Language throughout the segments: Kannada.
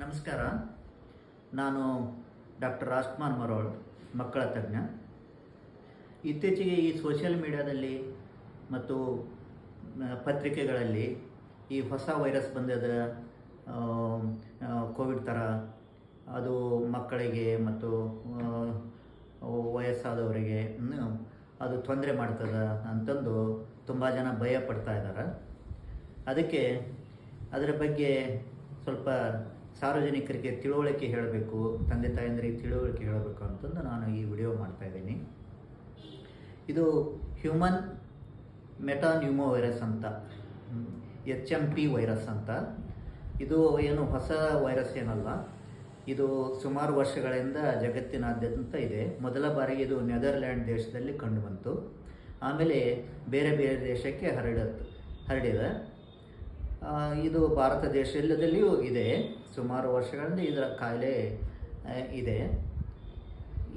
ನಮಸ್ಕಾರ. ನಾನು ಡಾಕ್ಟರ್ ರಾಜ್ಕುಮಾರ್ ಮರೋಳ್, ಮಕ್ಕಳ ತಜ್ಞ. ಇತ್ತೀಚೆಗೆ ಈ ಸೋಷಿಯಲ್ ಮೀಡಿಯಾದಲ್ಲಿ ಮತ್ತು ಪತ್ರಿಕೆಗಳಲ್ಲಿ ಈ ಹೊಸ ವೈರಸ್ ಬಂದದ ಕೋವಿಡ್ ಥರ, ಅದು ಮಕ್ಕಳಿಗೆ ಮತ್ತು ವಯಸ್ಸಾದವರಿಗೆ ಅದು ತೊಂದರೆ ಮಾಡ್ತದೆ ಅಂತಂದು ತುಂಬ ಜನ ಭಯ ಪಡ್ತಾ ಇದ್ದಾರೆ ಅದಕ್ಕೆ ಅದರ ಬಗ್ಗೆ ಸ್ವಲ್ಪ ಸಾರ್ವಜನಿಕರಿಗೆ ತಿಳುವಳಿಕೆ ಹೇಳಬೇಕು, ತಂದೆ ತಾಯಂದಿರಿಗೆ ತಿಳುವಳಿಕೆ ಹೇಳಬೇಕು ಅಂತಂದು ನಾನು ಈ ವಿಡಿಯೋ ಮಾಡ್ತಾ ಇದ್ದೀನಿ. ಇದು ಹ್ಯೂಮನ್ ಮೆಟಾನ್ಯೂಮೋ ವೈರಸ್ ಅಂತ ಎಚ್ ಎಂ ಪಿ ವೈರಸ್ ಅಂತ. ಇದು ಏನು ಹೊಸ ವೈರಸ್ ಏನಲ್ಲ, ಇದು ಸುಮಾರು ವರ್ಷಗಳಿಂದ ಜಗತ್ತಿನಾದ್ಯಂತ ಇದೆ. ಮೊದಲ ಬಾರಿಗೆ ಇದು ನೆದರ್ಲ್ಯಾಂಡ್ ದೇಶದಲ್ಲಿ ಕಂಡುಬಂತು ಆಮೇಲೆ ಬೇರೆ ಬೇರೆ ದೇಶಕ್ಕೆ ಹರಡತ್ತು ಹರಡಿದೆ. ಇದು ಭಾರತ ದೇಶ ಎಲ್ಲದಲ್ಲಿಯೂ ಇದೆ ಸುಮಾರು ವರ್ಷಗಳಿಂದ ಇದರ ಕಾಯಿಲೆ ಇದೆ.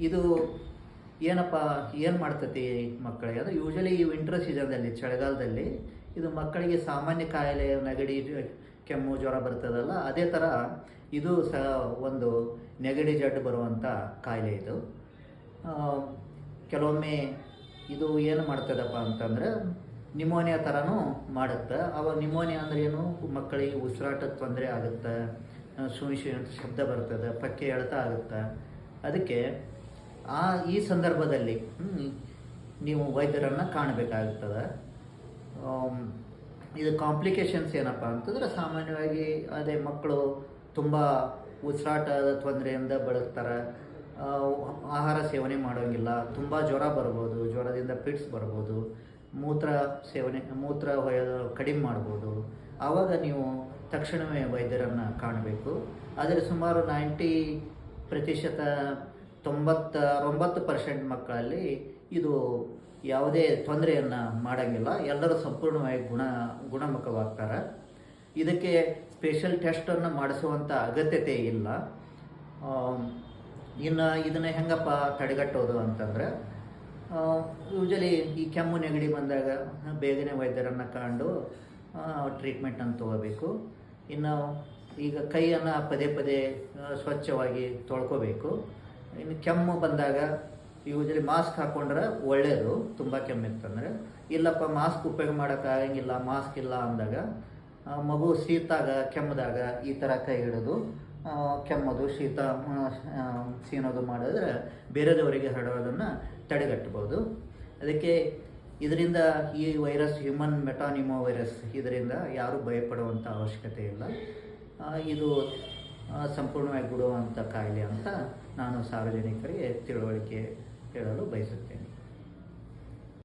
ಇದು ಏನಪ್ಪ, ಏನು ಮಾಡ್ತತಿ ಮಕ್ಕಳಿಗೆ ಅಂದರೆ ಯೂಶಲಿ ಈ ವಿಂಟರ್ ಸೀಸನ್ದಲ್ಲಿ ಚಳಿಗಾಲದಲ್ಲಿ ಇದು ಮಕ್ಕಳಿಗೆ ಸಾಮಾನ್ಯ ಕಾಯಿಲೆ, ನೆಗಡಿ, ಕೆಮ್ಮು, ಜ್ವರ ಬರ್ತದಲ್ಲ, ಅದೇ ಥರ ಇದು ಸಹ ಒಂದು ನೆಗಡಿ ಜಡ್ಡು ಬರುವಂಥ ಕಾಯಿಲೆ ಇದು. ಕೆಲವೊಮ್ಮೆ ಇದು ಏನು ಮಾಡ್ತದಪ್ಪ ಅಂತಂದ್ರೆ ನಿಮೋನಿಯಾ ಥರನೂ ಮಾಡುತ್ತೆ. ಅವ ನಿಮೋನಿಯಾ ಅಂದ್ರೆ ಏನು? ಮಕ್ಕಳಿಗೆ ಉಸಿರಾಟದ ತೊಂದರೆ ಆಗುತ್ತೆ. ಸುಯಿ ಸುಯಿ ಅಂತ ಶಬ್ದ ಬರ್ತದೆ. ಪಕ್ಕೆ ಎಳ್ತ ಆಗುತ್ತೆ. ಅದಕ್ಕೆ ಆ, ಈ ಸಂದರ್ಭದಲ್ಲಿ ನೀವು ವೈದ್ಯರನ್ನು ಕಾಣಬೇಕಾಗುತ್ತದೆ ಇದು ಕಾಂಪ್ಲಿಕೇಶನ್ಸ್ ಏನಪ್ಪ ಅಂತಂದ್ರೆ ಸಾಮಾನ್ಯವಾಗಿ ಅದೇ ಮಕ್ಕಳು ತುಂಬ ಉಸಿರಾಟದ ತೊಂದರೆಯಿಂದ ಬಳಸ್ತಾರೆ. ಆಹಾರ ಸೇವನೆ ಮಾಡೋಂಗಿಲ್ಲ. ತುಂಬ ಜ್ವರ ಬರ್ಬೋದು, ಜ್ವರದಿಂದ ಪಿಟ್ಸ್ ಬರ್ಬೋದು. ಮೂತ್ರ ಸೇವನೆ, ಮೂತ್ರ ಹೊಯ್ಯೋದು ಕಡಿಮೆ ಮಾಡ್ಬೋದು. ಆವಾಗ ನೀವು ತಕ್ಷಣವೇ ವೈದ್ಯರನ್ನು ಕಾಣಬೇಕು. ಆದರೆ ಸುಮಾರು ನೈಂಟಿ ಪ್ರತಿಶತ ತೊಂಬತ್ತ ಒಂಬತ್ತು ಪರ್ಸೆಂಟ್ ಮಕ್ಕಳಲ್ಲಿ ಇದು ಯಾವುದೇ ತೊಂದರೆಯನ್ನು ಮಾಡೋಂಗಿಲ್ಲ. ಎಲ್ಲರೂ ಸಂಪೂರ್ಣವಾಗಿ ಗುಣ, ಗುಣಮುಖವಾಗ್ತಾರೆ. ಇದಕ್ಕೆ ಸ್ಪೆಷಲ್ ಟೆಸ್ಟನ್ನು ಮಾಡಿಸುವಂಥ ಅಗತ್ಯತೆ ಇಲ್ಲ. ಇನ್ನು ಇದನ್ನು ಹೆಂಗಪ್ಪ ತಡೆಗಟ್ಟೋದು ಅಂತಂದ್ರೆ ಯೂಶಲಿ ಈ ಕೆಮ್ಮು ನೆಗಡಿ ಬಂದಾಗ ಬೇಗನೆ ವೈದ್ಯರನ್ನು ಕಂಡು ಟ್ರೀಟ್ಮೆಂಟನ್ನು ತೊಗೋಬೇಕು. ಇನ್ನು ಈಗ ಕೈಯನ್ನು ಪದೇ ಪದೇ ಸ್ವಚ್ಛವಾಗಿ ತೊಳ್ಕೋಬೇಕು. ಇನ್ನು ಕೆಮ್ಮು ಬಂದಾಗ ಯೂಶಲಿ ಮಾಸ್ಕ್ ಹಾಕ್ಕೊಂಡ್ರೆ ಒಳ್ಳೆಯದು ತುಂಬ ಕೆಮ್ಮಿತ್ತಂದರೆ ಇಲ್ಲಪ್ಪ ಮಾಸ್ಕ್ ಉಪಯೋಗ ಮಾಡೋಕ್ಕಾಗಂಗಿಲ್ಲ ಮಾಸ್ಕ್ ಇಲ್ಲ ಅಂದಾಗ ಮಗು ಶೀತಾಗ, ಕೆಮ್ಮದಾಗ ಈ ಥರ ಕೈ ಹಿಡಿದು ಕೆಮ್ಮೋದು, ಶೀತ ಸೀನೋದು ಮಾಡಿದ್ರೆ ಬೇರೆದವರಿಗೆ ಹರಡೋದನ್ನು ತಡೆಗಟ್ಟಬೋದು ಅದಕ್ಕೆ ಇದರಿಂದ ಈ ವೈರಸ್ ಹ್ಯೂಮನ್ ಮೆಟಾನಿಮೋ ವೈರಸ್ ಇದರಿಂದ ಯಾರೂ ಭಯಪಡುವಂಥ ಅವಶ್ಯಕತೆ ಇಲ್ಲ. ಇದು ಸಂಪೂರ್ಣವಾಗಿ ಬಿಡುವಂಥ ಕಾಯಿಲೆ ಅಂತ ನಾನು ಸಾರ್ವಜನಿಕರಿಗೆ ತಿಳುವಳಿಕೆ ಹೇಳಲು ಬಯಸುತ್ತೇನೆ.